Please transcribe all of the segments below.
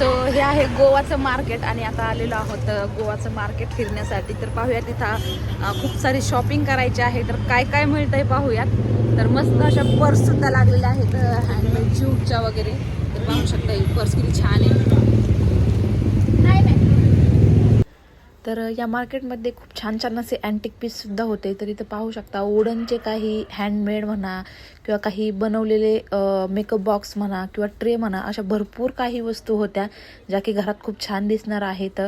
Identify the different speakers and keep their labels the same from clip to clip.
Speaker 1: So हे आहे गोवाचं market आणि आता आलेलो आहोत गोवाचं मार्केट फिरण्यासाठी. तर पाहूयात तिथं खूप सारी शॉपिंग करायची आहे. तर काय काय मिळतं आहे पाहूयात. तर मस्त अशा पर्स सुद्धा लागलेल्या आहेत हँडमेड ज्यूटच्या वगैरे. तर पाहू शकता ही पर्स किती छान आहे. तर या मार्केटमध्ये खूप छान छान असे अँटिक पीससुद्धा होते. तर इथं पाहू शकता वुडनचे काही हँडमेड म्हणा किंवा काही बनवलेले मेकअप बॉक्स म्हणा किंवा ट्रे म्हणा अशा भरपूर काही वस्तू होत्या ज्या की घरात खूप छान दिसणार आहेत.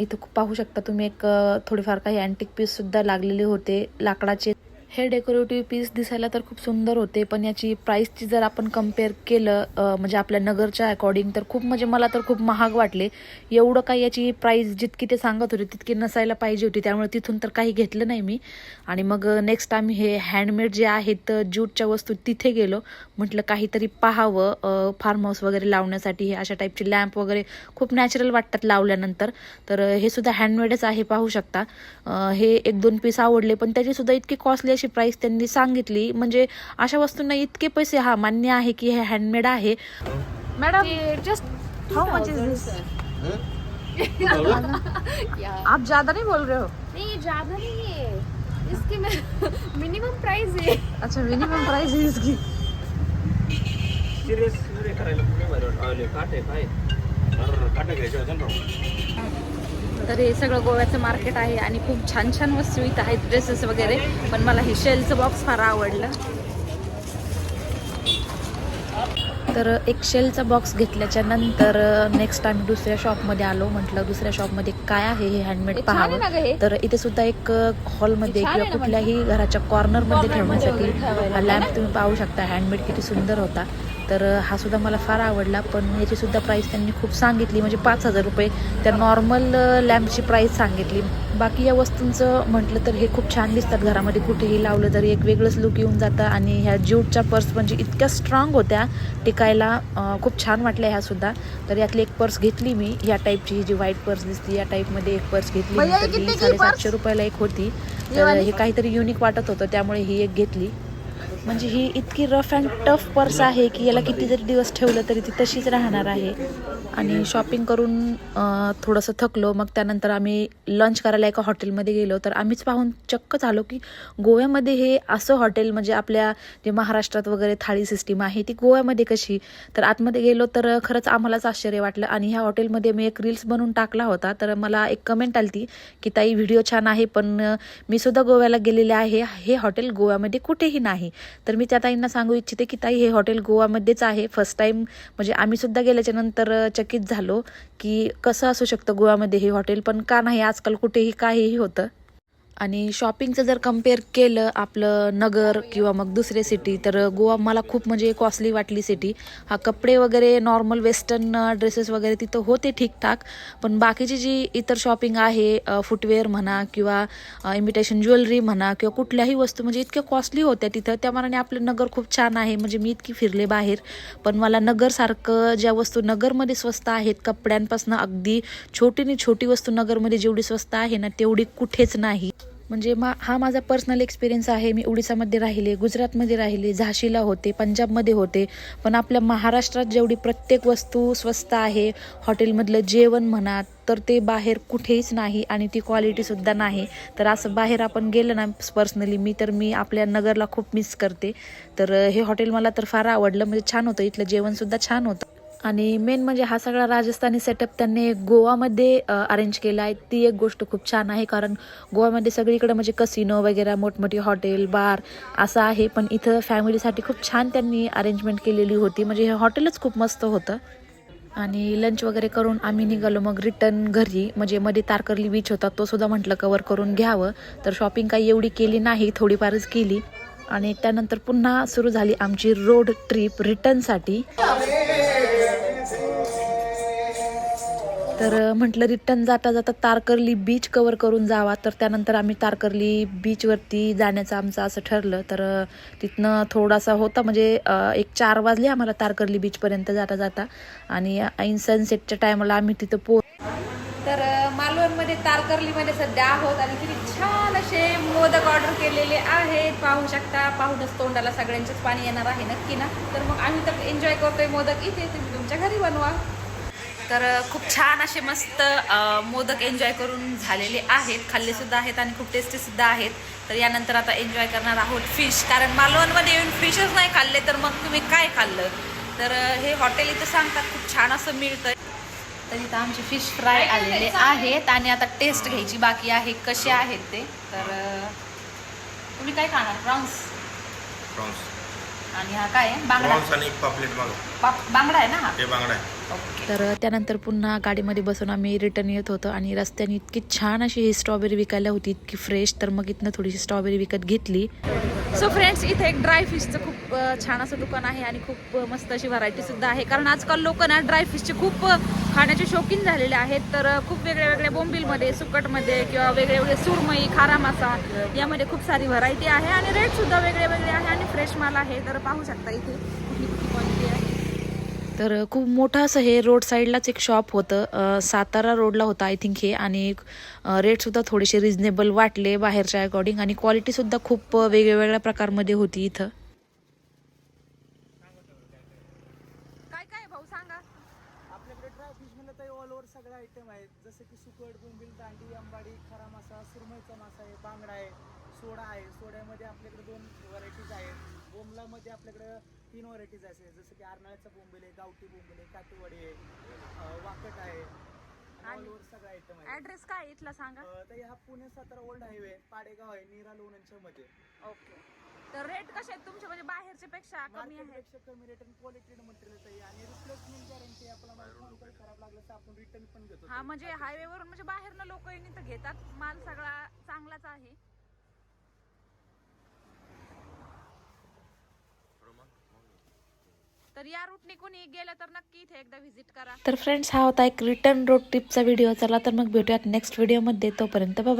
Speaker 1: इथं खूप पाहू शकता तुम्ही एक थोडेफार काही अँटिक पीससुद्धा लागलेले होते लाकडाचे. हे डेकोरेटिव्ह पीस दिसायला तर खूप सुंदर होते पण याची प्राईसची जर आपण कंपेअर केलं म्हणजे आपल्या नगरच्या अकॉर्डिंग तर खूप म्हणजे मला तर खूप महाग वाटले. एवढं काही याची प्राईस जितकी ते सांगत होते तितकी नसायला पाहिजे होती. त्यामुळे तिथून तर काही घेतलं नाही मी. आणि मग नेक्स्ट आम्ही हे हँडमेड जे आहेत ज्यूटच्या वस्तू तिथे गेलो. म्हटलं काहीतरी पाहावं फार्म हाऊस वगैरे लावण्यासाठी. हे अशा टाईपचे लॅम्प वगैरे खूप नॅचरल वाटतात लावल्यानंतर. तर हे सुद्धा हँडमेडच आहे पाहू शकता. हे एक दोन पीस आवडले पण त्याची सुद्धा इतकी कॉस्टली अशी प्राईस त्यांनी सांगितली. म्हणजे अशा वस्तूंना इतके पैसे हा मान्य आहे की हे हँडमेड आहे. Madam
Speaker 2: just
Speaker 1: how much is this आप ज्यादा नहीं बोल रहे हो?
Speaker 2: नहीं ये ज्यादा नहीं है. इसकी मिनिमम प्राइस है.
Speaker 1: अच्छा मिनिमम प्राइस है इसकी.
Speaker 3: सिरियस नाही करायला वाटतं. आले, काटे काय? काटे घ्यायचे.
Speaker 1: तर हे सगळं गोव्याचं मार्केट आहे आणि खूप छान छान वस्तू इथं आहेत ड्रेसेस वगैरे. पण मला हे शेलचं बॉक्स फार आवडलं. तर एक शेलचा बॉक्स घेतल्याच्या नंतर नेक्स्ट आम्ही दुसऱ्या शॉपमध्ये आलो. म्हटलं दुसऱ्या शॉपमध्ये काय आहे हे हँडमेड पाहावं? तर इथे सुद्धा एक हॉलमध्ये किंवा कुठल्याही घराच्या कॉर्नरमध्ये ठेवण्यासाठी. हा लॅम्प तुम्ही पाहू शकता. हँडमेड किती सुंदर होता. तर हा सुद्धा मला फार आवडला पण याची सुद्धा प्राईस त्यांनी खूप सांगितली म्हणजे पाच हजार रुपये. त्या नॉर्मल लॅम्पची प्राईस सांगितली. बाकी या वस्तूंचं म्हटलं तर हे खूप छान दिसतात घरामध्ये. कुठेही लावलं तरी एक वेगळंच लुक येऊन जातं आणि ह्या ज्यूटच्या पर्स म्हणजे इतक्या स्ट्रॉंग होत्या टिकायला खूप छान वाटल्या ह्या सुद्धा. तर यातली एक पर्स घेतली मी. या टाईपची ही जी व्हाईट पर्स दिसते या टाईपमध्ये एक पर्स घेतली साडेसातशे? रुपयाला एक होती. तर? हे काहीतरी युनिक वाटत होतं त्यामुळे ही एक घेतली. म्हणजे ही इतकी रफ अँड टफ पर्स आहे की याला किती जरी दिवस ठेवलं तरी ती तशीच राहणार आहे. आणि शॉपिंग करून थोडंसं थकलो मग त्यानंतर आम्ही लंच करायला एका हॉटेलमध्ये गेलो. तर आम्हीच पाहून चक्क झालो की गोव्यामध्ये हे असं हॉटेल म्हणजे आपल्या जे महाराष्ट्रात वगैरे थाळी सिस्टीम आहे ती गोव्यामध्ये कशी? तर आतमध्ये गेलो तर खरंच आम्हालाच आश्चर्य वाटलं. आणि ह्या हॉटेलमध्ये मी एक रील्स बनवून टाकला होता. तर मला एक कमेंट आली ती की ताई व्हिडिओ छान आहे पण मी सुद्धा गोव्याला गेलेले आहे. हे हॉटेल गोव्यामध्ये कुठेही नाही. तर मी त्या ताईंना सांगू इच्छिते की ताई हे हॉटेल गोवामध्येच आहे. फर्स्ट टाईम म्हणजे आम्ही सुद्धा गेल्याच्यानंतर चकित झालो की कसं असू शकतं गोवामध्ये हे हॉटेल? पण का नाही? आजकाल कुठेही काहीही होतं. आणि शॉपिंगचं जर कंपेअर केलं आपलं नगर किंवा मग दुसरे सिटी तर गोवा मला खूप म्हणजे कॉस्टली वाटली सिटी हा कपडे वगैरे नॉर्मल वेस्टर्न ड्रेसेस वगैरे तिथं होते ठीकठाक. पण बाकीची जी इतर शॉपिंग आहे फुटवेअर म्हणा किंवा इमिटेशन ज्वेलरी म्हणा किंवा कुठल्याही वस्तू म्हणजे इतक्या कॉस्टली होत्या तिथं. त्या मनाने आपलं नगर खूप छान आहे. म्हणजे मी इतकी फिरले बाहेर. पण मला नगरसारखं ज्या वस्तू नगरमध्ये स्वस्त आहेत कपड्यांपासून अगदी छोटीने छोटी वस्तू नगरमध्ये जेवढी स्वस्त आहे ना तेवढी कुठेच नाही. म्हणजे मा हा माझा पर्सनल एक्सपिरियन्स आहे. मी उडीसामध्ये राहिले गुजरातमध्ये राहिले झाशीला होते पंजाबमध्ये होते. पण आपल्या महाराष्ट्रात जेवढी प्रत्येक वस्तू स्वस्त आहे हॉटेलमधलं जेवण म्हणा तर ते बाहेर कुठेच नाही आणि ती क्वालिटीसुद्धा नाही. तर असं बाहेर आपण गेलं ना पर्सनली मी तर मी आपल्या नगरला खूप मिस करते. तर हे हॉटेल मला तर फार आवडलं. म्हणजे छान होतं. इथलं जेवणसुद्धा छान होतं. आणि मेन म्हणजे हा सगळा राजस्थानी सेटअप त्यांनी गोवामध्ये अरेंज केला आहे. ती एक गोष्ट खूप छान आहे कारण गोवामध्ये सगळीकडे म्हणजे कसिनो वगैरे मोठमोठी हॉटेल बार असं आहे. पण इथं फॅमिलीसाठी खूप छान त्यांनी अरेंजमेंट केलेली होती. म्हणजे हे हॉटेलच खूप मस्त होतं. आणि लंच वगैरे करून आम्ही निघालो मग रिटर्न घरी. म्हणजे मध्ये तारकर्ली बीच होता तो सुद्धा म्हटलं कवर करून घ्यावं. तर शॉपिंग काही एवढी केली नाही थोडीफारच केली. आणि त्यानंतर पुन्हा सुरू झाली आमची रोड ट्रिप रिटर्नसाठी तर म्हटलं रिटर्न जाता जाता तारकर्ली बीच कवर करून जावा. तर त्यानंतर आम्ही तारकर्ली बीचवरती जाण्याचं आमचं असं ठरलं. तर तिथनं थोडासा होता म्हणजे एक चार वाजले आम्हाला तारकर्ली बीचपर्यंत जाता जाता. आणि ऐन सनसेटच्या टायमाला आम्ही तिथं पो तर मालवणमध्ये तारकर्लीमध्ये सध्या आहोत. आणि किती छान असे मोदक ऑर्डर केलेले आहेत. पाहू शकता पाहूनच तोंडाला सगळ्यांचेच पाणी येणार आहे. नक्की ना? तर मग आम्ही तर एन्जॉय करतोय मोदक. इथे तुम्ही तुमच्या घरी बनवा.
Speaker 4: तर खूप छान असे मस्त मोदक एन्जॉय करून झालेले आहेत. खाल्ले सुद्धा आहेत आणि खूप टेस्टी सुद्धा आहेत. तर यानंतर आता एन्जॉय करणार आहोत फिश कारण मालवणमध्ये येऊन फिशच नाही खाल्ले तर मग तुम्ही काय खाल्लं? तर हे हॉटेल इथं सांगतात खूप छान असं मिळतं तर इथं आमचे फिश फ्राय आलेले आहेत आणि आता टेस्ट घ्यायची बाकी आहे कसे आहेत ते. तर तुम्ही काय खाणार? प्रॉन्स
Speaker 3: प्रॉन्स
Speaker 4: आणि हा काय आहे? बांगडा.
Speaker 3: आणि एक पापलेट
Speaker 4: पाप- बांगडा आहे ना हा?
Speaker 3: हे बांगडा आहे.
Speaker 4: तर त्यानंतर पुन्हा गाडीमध्ये बसून आम्ही रिटर्न येत होतो आणि रस्त्याने इतकी छान अशी ही स्ट्रॉबेरी विकायला होती इतकी फ्रेश तर मग इथनं थोडीशी स्ट्रॉबेरी विकत घेतली. सो फ्रेंड्स इथे एक ड्राय फिशचं खूप छान असं दुकान आहे आणि खूप मस्त अशी व्हरायटी सुद्धा आहे. कारण आजकाल लोक ना ड्राय फिशचे खूप खाण्याचे शौकीन झालेले आहेत. तर खूप वेगळ्या वेगळ्या बोंबिलमध्ये सुकटमध्ये किंवा वेगळे वेगळे सुरमई खारा मासा यामध्ये खूप सारी व्हरायटी आहे आणि रेट सुद्धा वेगळे वेगळे आहे आणि फ्रेश माल आहे. तर पाहू शकता इथे कुठली कुठली क्वालिटी आहे तर खूप मोठं असं हे रोड साईडलाच एक शॉप होतं. सातारा रोडला होतं आय थिंक हे. आणि रेटसुद्धा थोडेसे रिजनेबल वाटले बाहेरच्या अकॉर्डिंग आणि क्वालिटीसुद्धा खूप वेगवेगळ्या प्रकारमध्ये होती इथं. काय काय भाऊ सांगा.
Speaker 5: आपल्याकडे ड्राय फिश म्हणलं तर ऑल ओव्हर सगळे आयटम आहेत. जसं की सुकट बोंबील दांडी अंबाडी खरा मासा सुरमईचा मासा आहे बांगडा आहे सोडा आहे. सोड्यामध्ये आपल्याकडे दोन व्हरायटीज आहेत. बोंबलामध्ये आपल्याकडे तीन व्हरायटीज आहेत जसं की आरनाळ्याचा बोंबील आहे गावठी बोंबील आहे काटेवाडी आहे वाकट आहे सगळे आयटम आहे
Speaker 4: ऍड्रेस काय आहे इथला सांगा?
Speaker 5: अं, तर हा पुणे सातारा ओल्ड हायवे पाडेगाव आहे नीरा लोणंदच्या मध्ये.
Speaker 4: ओके. तर रेट कसे आहेत तुमचे? म्हणजे बाहेरच्या पेक्षा कमी आहेत.
Speaker 5: मार्केटपेक्षा कमी रेट आणि क्वालिटी मटेरियल आहे आणि रिप्लेसमेंट गॅरंटी आपल्याला माल खराब लागलं तर आपण रिटर्न पण घेतो.
Speaker 4: हा म्हणजे हायवेवरून म्हणजे बाहेरनं लोक तर घेतात. माल सगळा चांगलाच आहे. तर या रूटने कोणी गेलं तर नक्की इथे एकदा व्हिजिट करा. तर फ्रेंड्स हा होता एक रिटर्न रोड ट्रिपचा व्हिडिओ चला तर मग भेटूयात नेक्स्ट व्हिडिओमध्ये तोपर्यंत बाय